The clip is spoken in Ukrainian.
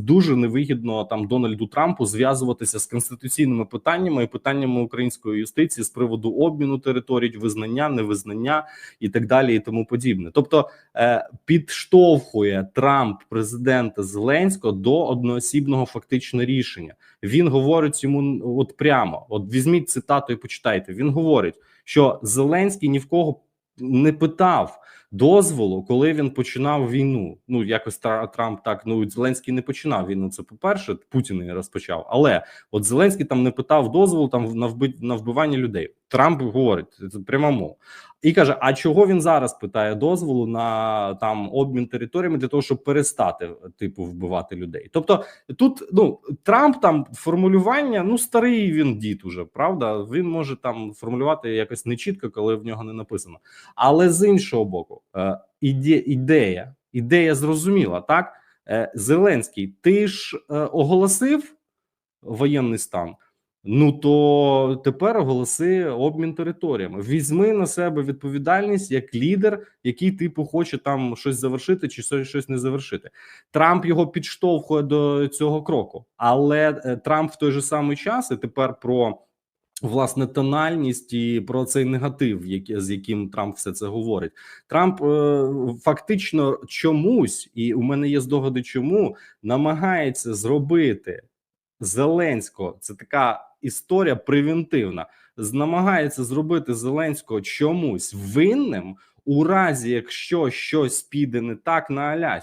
дуже невигідно там Дональду Трампу зв'язуватися з конституційними питаннями і питаннями української юстиції з приводу обміну територій, визнання, невизнання і так далі, і тому подібне. Тобто е, підштовхує Трамп президента Зеленського до одноосібного фактично рішення. Він говорить йому от прямо: от візьміть цитату і почитайте. Він говорить, що Зеленський ні в кого не питав дозволу, коли він починав війну. Ну якось Трамп так ну Зеленський не починав війну. Це по перше, Путін її розпочав. Але от Зеленський там не питав дозволу там на вби... на вбивання людей. Трамп говорить це прямому і каже: А чого він зараз питає дозволу на там обмін територіями для того, щоб перестати типу вбивати людей? Тобто тут ну Трамп там формулювання, ну старий він дід уже правда. Він може там формулювати якось нечітко, коли в нього не написано. Але з іншого боку, іде, ідея, ідея зрозуміла, так е, Зеленський, ти ж е, оголосив воєнний стан. Ну то тепер оголоси обмін територіями. Візьми на себе відповідальність як лідер, який типу хоче там щось завершити чи щось- не завершити. Трамп його підштовхує до цього кроку, але е, Трамп в той же самий час і тепер про власне тональність і про цей негатив, з яким Трамп все це говорить. Трамп е, фактично чомусь, і у мене є здогади, чому намагається зробити Зеленського. Це така історія превентивна. Намагається зробити Зеленського чомусь винним у разі, якщо щось піде не так на Алясці.